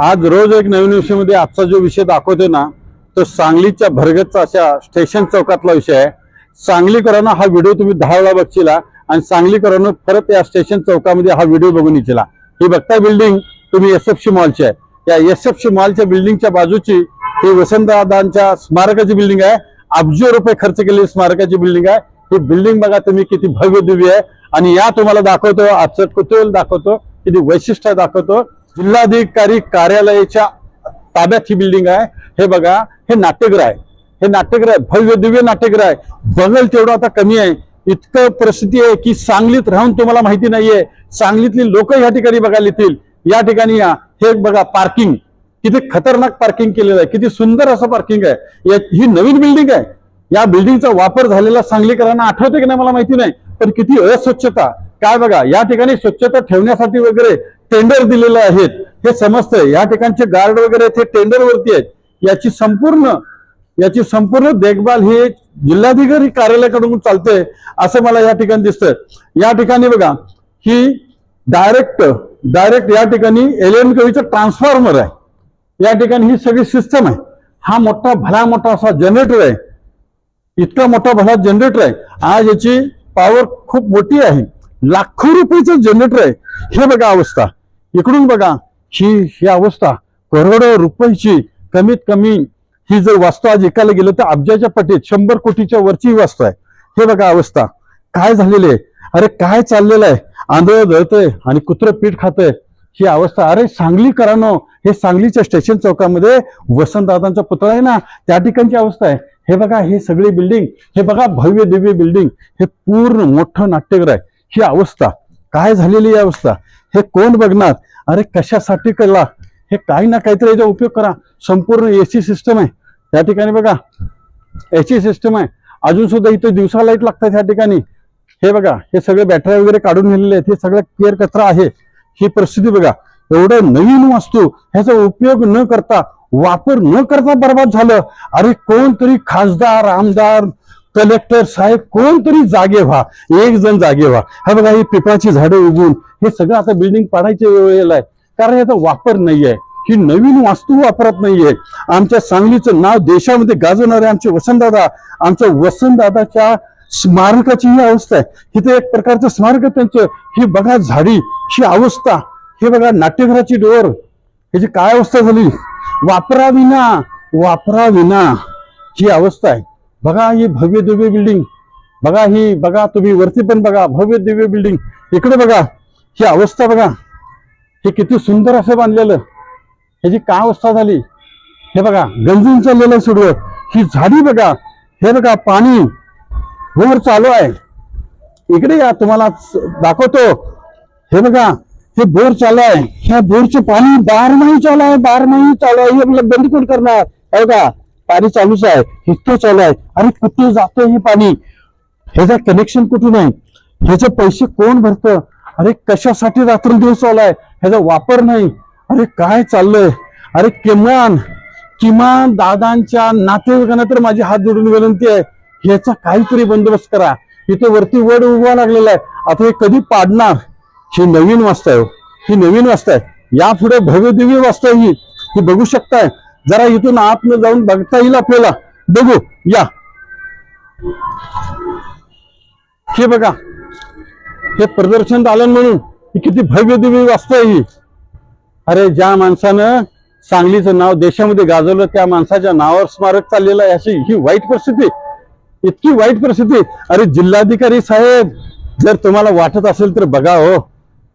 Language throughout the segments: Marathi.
आज रोज एक नवीन विषयामध्ये आजचा जो विषय दाखवतो ना तो सांगलीच्या भरगतचा अशा स्टेशन चौकातला विषय आहे. सांगलीकरांना हा व्हिडिओ तुम्ही दहा वेळा बघशीला आणि सांगलीकरांना परत या स्टेशन चौकामध्ये हा व्हिडिओ बघून इच्छिला ही बघता बिल्डिंग तुम्ही एस एफ सी मॉलची आहे. या एस एफ सी मॉलच्या बिल्डिंगच्या बाजूची ही वसंतदादांच्या स्मारकाची बिल्डिंग आहे. अब्जो रुपये खर्च केलेली स्मारकाची बिल्डिंग आहे. ही बिल्डिंग बघा तुम्ही किती भव्य दिव्य आहे. आणि या तुम्हाला दाखवतो आजचं कुतूहल दाखवतो किती वैशिष्ट्य दाखवतो. जिल्हाधिकारी कार्यालयाच्या ताब्यात ही बिल्डिंग आहे. हे बघा हे नाट्यगृह आहे. हे नाट्यगृह आहे भव्य दिव्य नाट्यगृह आहे. बंगल तेवढं आता कमी आहे. इतकं परिस्थिती आहे की सांगलीत राहून तुम्हाला माहिती नाहीये. सांगलीतली लोक या ठिकाणी बघायला येतील. या ठिकाणी या. हे बघा पार्किंग किती खतरनाक पार्किंग केलेलं आहे. किती सुंदर असं पार्किंग आहे. ही नवीन बिल्डिंग आहे. या बिल्डिंगचा वापर झालेला सांगलीकरांना आठवते की नाही मला माहिती नाही. पण किती अस्वच्छता. काय बघा या ठिकाणी स्वच्छता ठेवण्यासाठी वगैरे टेंडर दिलेले आहेत. हे समजतंय या ठिकाणचे गार्ड वगैरे ते टेंडर वरती आहेत. याची संपूर्ण याची संपूर्ण देखभाल ही जिल्हाधिकारी कार्यालयाकडून चालते असं मला या ठिकाणी दिसतंय. या ठिकाणी बघा ही डायरेक्ट डायरेक्ट या ठिकाणी एल एन कवीचं ट्रान्सफॉर्मर आहे. या ठिकाणी ही सगळी सिस्टम आहे. हा मोठा भला मोठा असा जनरेटर आहे. इतका मोठा भला जनरेटर आहे. आज याची पॉवर खूप मोठी आहे. लाखो रुपयाचं जनरेटर आहे. हे बघा अवस्था. इकडून बघा ही ही अवस्था. करोडो रुपयाची कमीत कमी ही जर वास्तू आज ऐकायला गेलं तर अब्जाच्या पटीत शंभर कोटीच्या वरची वास्तू आहे. हे बघा अवस्था. काय झालेली? आहे अरे काय चाललेलं आहे? आंधळ दळतंय आणि कुत्रं पीठ खातंय. ही अवस्था. अरे सांगलीकरांनो हो. हे सांगलीच्या स्टेशन चौकामध्ये वसंतदादांचा पुतळा आहे ना त्या ठिकाणची अवस्था आहे. हे बघा हे सगळी बिल्डिंग हे बघा भव्य दिव्य बिल्डिंग हे पूर्ण मोठं नाट्यगृह आहे. ही अवस्था. काय झालेली ही अवस्था? हे कोण बघणार? अरे कशासाठी कळला हे काही ना काहीतरी याचा उपयोग करा. संपूर्ण एसी सिस्टम आहे. त्या ठिकाणी बघा. एसी सिस्टम आहे. अजून सुद्धा इथं दिवसा लाइट लागतात या ठिकाणी. हे बघा. हे सगळे बॅटऱ्या वगैरे काढून नेलेले आहेत. हे सगळं केअर कचरा आहे. ही परिस्थिती बघा. एवढं नवीन वस्तू ह्याचा उपयोग न करता वापर न करता बर्बाद झालं. अरे कोणतरी खासदार आमदार कलेक्टर साहेब कोणतरी जागे व्हा एक जण जागे व्हा. हा बघा ही पिपाची झाडं उगून हे सगळं आता बिल्डिंग पाडायच्या वेळेला आहे. कारण याचा वापर नाहीये. ही नवीन वास्तू वापरत नाहीये. आमच्या सांगलीचं नाव देशामध्ये गाजवणारे आमचे वसंतदादा आमच्या वसंतदादाच्या स्मारकाची ही अवस्था आहे. तिथे एक प्रकारचं स्मारक त्यांचं. ही बघा झाडी ही अवस्था. हे बघा नाट्यगृहाची डोर. ह्याची काय अवस्था झाली? वापराविना वापराविना ही अवस्था आहे. बघा ही भव्य दिव्य बिल्डिंग बघा ही बघा तुम्ही वरती पण बघा भव्य दिव्य बिल्डिंग इकडे बघा ही अवस्था बघा. हे किती सुंदर असं बांधलेलं. ह्याची काय अवस्था झाली? हे बघा गंजून चाललेलं आहे सुडवत ही झाडी बघा हे बघा पाणी. वर चालू आहे. इकडे या तुम्हाला दाखवतो. हे बघा हे बोर चालू आहे. ह्या बोरचं पाणी बारमाही चालू आहे बारमाही चालू आहे. हे बंद कोण करणार? हे बघा पाणी चालूच आहे इतकं चालू आहे. आणि कुठे जातो हे पाणी? ह्याचं कनेक्शन कुठून आहे? ह्याचे पैसे कोण भरतं? अरे कशासाठी रात्रंदिवस चालू आहे? ह्याचा वापर नाही. अरे काय चाललंय? अरे किमान किमान दादांच्या नातेवाईकांना तर माझी हात जोडून विनंती आहे. ह्याचा काहीतरी बंदोबस्त करा. इथे वरती वड उभा लागलेला आहे. आता हे कधी पाडणार? ही नवीन वास्तव आहे. ही नवीन वास्तव आहे. यापुढे भव्य वास्तव ही. ही बघू शकताय. जरा इथून आतनं जाऊन बघता येईल आपल्याला. बघू या. हे बघा हे प्रदर्शन दालन म्हणून ही किती भव्य दिव्य वास्तव ही. अरे ज्या माणसानं सांगलीचं नाव देशामध्ये गाजवलं त्या माणसाच्या नावावर स्मारक चाललेलं आहे. अशी ही वाईट परिस्थिती. इतकी वाईट परिस्थिती. अरे जिल्हाधिकारी साहेब जर तुम्हाला वाटत असेल तर बघा हो.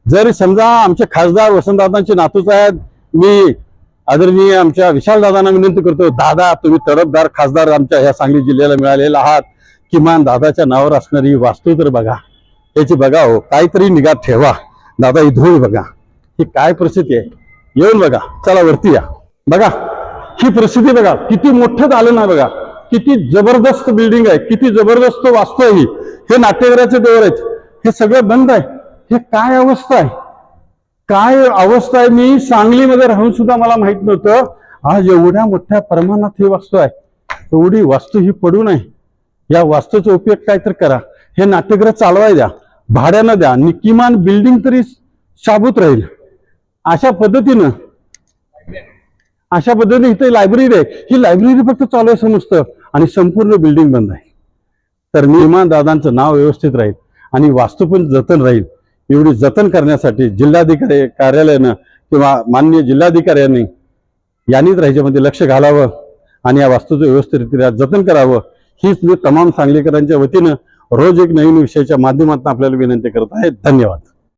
जर समजा आमचे खासदार वसंतदादांचे नातूच आहेत मी आदरणीय आमच्या विशाल दादांना विनंती करतो दादा तुम्ही तरफदार खासदार आमच्या ह्या सांगली जिल्ह्याला मिळालेला आहात. किमान दादाच्या नावावर असणारी वास्तू तर बघा. याची बघा हो काहीतरी निगा ठेवा. दादा ही धूळ बघा. ही काय परिस्थिती आहे? येऊन बघा. चला वरती या. बघा. ही परिस्थिती बघा. किती मोठं झालं ना बघा. किती जबरदस्त बिल्डिंग आहे. किती जबरदस्त वास्तू आहे ही. हे नाट्यगराचे डोर आहेत. हे सगळं बंद आहे. हे काय अवस्था आहे? काय अवस्था आहे? मी सांगलीमध्ये राहून सुद्धा मला माहीत नव्हतं. आज एवढ्या मोठ्या प्रमाणात ही वास्तू आहे. एवढी वास्तू ही पडू नये. या वास्तूचा उपयोग काय तर करा. हे नाट्यगृह चालवाय द्या. भाड्यानं द्या. आणि किमान बिल्डिंग तरी शाबूत राहील. अशा पद्धतीनं अशा पद्धतीने इथे लायब्ररी आहे. ही लायब्ररी फक्त चालू आहे समजतं. आणि संपूर्ण बिल्डिंग बंद आहे. तर निर्माण दादांचं नाव व्यवस्थित राहील. आणि वास्तू पण जतन राहील. एवढी जतन करण्यासाठी जिल्हाधिकारी कार्यालयानं किंवा माननीय जिल्हाधिकाऱ्यांनी यांनीच राज्यामध्ये लक्ष घालावं आणि या वास्तूचं व्यवस्थितरित्या जतन करावं हीच मी तमाम सांगलीकरांच्या वतीनं रोज एक नवीन विषयाच्या माध्यमातून आपल्याला विनंती करत आहे. धन्यवाद.